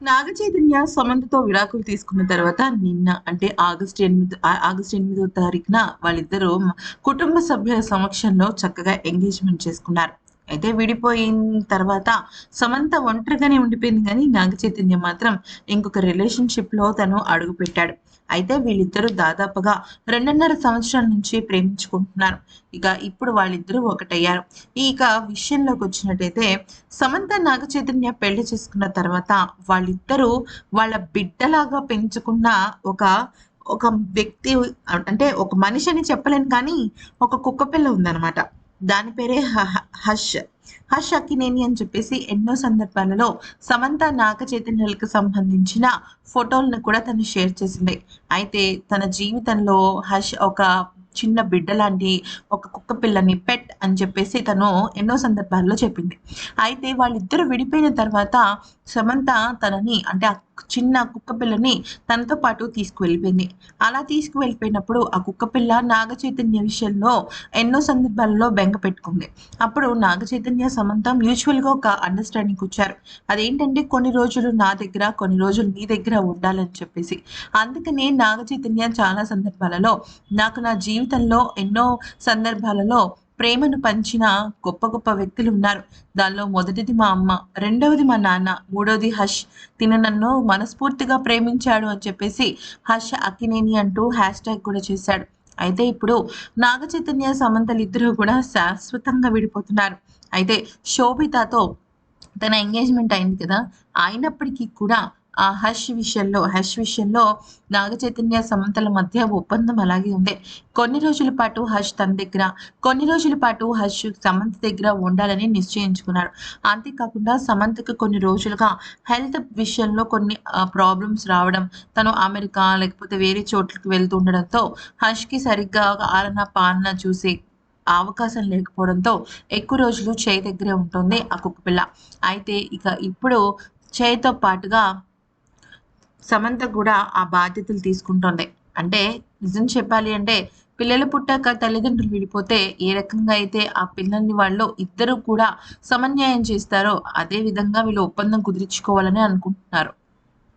నాగ చైతన్య సమంతతో విడాకులు తీసుకున్న తర్వాత నిన్న అంటే ఆగస్టు ఎనిమిది ఆగస్టు ఎనిమిదో తారీఖున వాళ్ళిద్దరూ కుటుంబ సభ్యుల సమక్షంలో చక్కగా ఎంగేజ్మెంట్ చేసుకున్నారు. అయితే విడిపోయిన తర్వాత సమంత ఒంటరిగానే ఉండిపోయింది కానీ నాగ చైతన్య మాత్రం ఇంకొక రిలేషన్షిప్లో తను అడుగు పెట్టాడు అయితే వీళ్ళిద్దరూ దాదాపుగా రెండున్నర సంవత్సరాల నుంచి ప్రేమించుకుంటున్నారు. ఇక ఇప్పుడు వాళ్ళిద్దరూ ఒకటయ్యారు. ఇక విషయంలోకి వచ్చినట్టయితే సమంత నాగ చైతన్య పెళ్ళి చేసుకున్న తర్వాత వాళ్ళిద్దరూ వాళ్ళ బిడ్డలాగా పెంచుకున్న ఒక ఒక వ్యక్తి అంటే ఒక మనిషి అని చెప్పలేను కానీ ఒక కుక్క పిల్ల ఉందన్నమాట. దాని పేరే హ- హ- హష్ హష్ అక్కినేని అని చెప్పేసి ఎన్నో సందర్భాలలో సమంత నాగ చైతన్యులకు సంబంధించిన ఫోటోలను కూడా తను షేర్ చేసింది. అయితే తన జీవితంలో హష్ ఒక చిన్న బిడ్డ లాంటి ఒక కుక్క పిల్లని పెట్ అని చెప్పేసి తను ఎన్నో సందర్భాల్లో చెప్పింది. అయితే వాళ్ళిద్దరూ విడిపోయిన తర్వాత సమంత తనని అంటే ఆ చిన్న కుక్క పిల్లని తనతో పాటు తీసుకువెళ్ళిపోయింది. అలా తీసుకువెళ్ళిపోయినప్పుడు ఆ కుక్క పిల్ల నాగ చైతన్య విషయంలో ఎన్నో సందర్భాలలో బెంగ పెట్టుకుంది. అప్పుడు నాగ చైతన్య సమంత మ్యూచువల్గా ఒక అండర్స్టాండింగ్ వచ్చారు. అదేంటంటే కొన్ని రోజులు నా దగ్గర కొన్ని రోజులు నీ దగ్గర ఉండాలని చెప్పేసి. అందుకనే నాగ చైతన్య చాలా సందర్భాలలో నాకు నా జీవితంలో ఎన్నో సందర్భాలలో ప్రేమను పంచిన గొప్ప గొప్ప వ్యక్తులు ఉన్నారు. దానిలో మొదటిది మా అమ్మ రెండవది మా నాన్న మూడవది హష్ తిన నన్ను మనస్ఫూర్తిగా ప్రేమించాడు అని చెప్పేసి హర్ష అక్కినేని అంటూ హ్యాష్ ట్యాగ్ కూడా చేశాడు. అయితే ఇప్పుడు నాగ చైతన్య సమంతలు ఇద్దరు కూడా శాశ్వతంగా విడిపోతున్నారు. అయితే శోభితతో తన ఎంగేజ్మెంట్ అయింది కదా అయినప్పటికీ కూడా ఆ హర్ష్ విషయంలో హర్ష్ విషయంలో నాగ చైతన్య సమంతల మధ్య ఒప్పందం అలాగే ఉంది. కొన్ని రోజుల పాటు హర్ష్ తన దగ్గర కొన్ని రోజుల పాటు హర్ష్ సమంత దగ్గర ఉండాలని నిశ్చయించుకున్నాడు. అంతేకాకుండా సమంతకు కొన్ని రోజులుగా హెల్త్ విషయంలో కొన్ని ప్రాబ్లమ్స్ రావడం తను అమెరికా లేకపోతే వేరే చోట్లకి వెళ్తూ ఉండడంతో హర్ష్కి సరిగ్గా ఆలన పాలన చూసే అవకాశం లేకపోవడంతో ఎక్కువ రోజులు చేయి దగ్గరే ఉంటుంది ఆ కుక్కపిల్ల అయితే ఇక ఇప్పుడు చేయితో పాటుగా సమంత కూడా ఆ బాధ్యతలు తీసుకుంటుంది. అంటే నిజం చెప్పాలి అంటే పిల్లలు పుట్టాక తల్లిదండ్రులు విడిపోతే ఏ రకంగా అయితే ఆ పిల్లల్ని వాళ్ళు ఇద్దరు కూడా సమన్యాయం చేస్తారో అదే విధంగా వీళ్ళు ఒప్పందం కుదిర్చుకోవాలని అనుకుంటున్నారు.